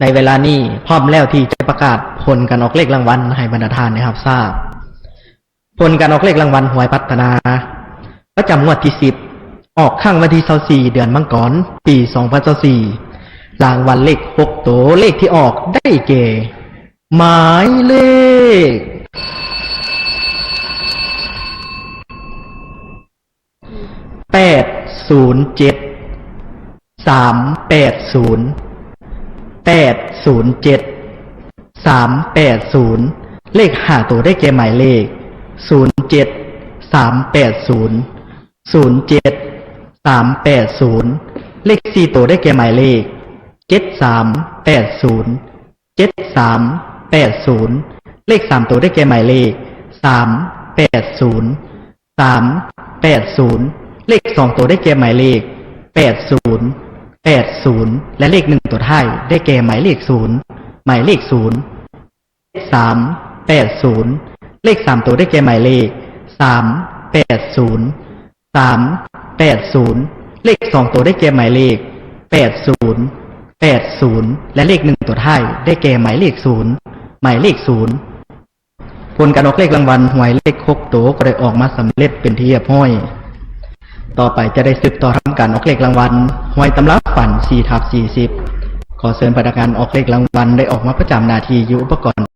ในเวลานี้พร้อมแล้วที่จะประกาศผลการออกเลขรางวัลให้บรรดาทานนะครับทราบ ผลการออกเลขรางวัลหวยพัฒนาประจำงวดที่สิบออกข้างวันที่ 24 เดือนมังกรปี2024รางวัลเลขหกตัวเลขที่ออกได้เก่หมายเลขแปดศูนย์เจ็ดสามแปดศูนย์ แปดศูนย์เจ็ดสามแปดศูนย์เลขห้าตัวได้แก่หมายเลขศูนย์เจ็ดสามแปดศูนย์ศูนย์เจ็ดสามแปดศูนย์เลขสี่ตัวได้แก่หมายเลขเจ็ดสามแปดศูนย์เจ็ดสามแปดศูนย์เลขสามตัวได้แก่หมายเลขสามแปดศูนย์สามแปดศูนย์เลขสองตัวได้แก่หมายเลขแปดศูนย์ แปดศูนย์และเลขหนึ่งตัวท้ายได้แก่หมายเลขศูนย์หมายเลขศูนย์สามแปดศูนย์เลขสามตัวได้แก่หมายเลขสามแปดศูนย์สามแปดศูนย์เลขสองตัวได้แก่หมายเลขแปดศูนย์แปดศูนย์และเลขหนึ่งตัวท้ายได้แก่หมายเลขศูนย์หมายเลขศูนย์ผลการออกเลขรางวัลหวยเลขหกตัวก็ได้ออกมาสำเร็จเป็นที่เรียบร้อย ต่อไปจะได้สืบต่อทำการออกเลขรางวัล วยตำรับฝัน4ทับ40 ขอเชิญพนักงานออกเลขรางวัลได้ออกมาประจำนาทียุอุปกรณ์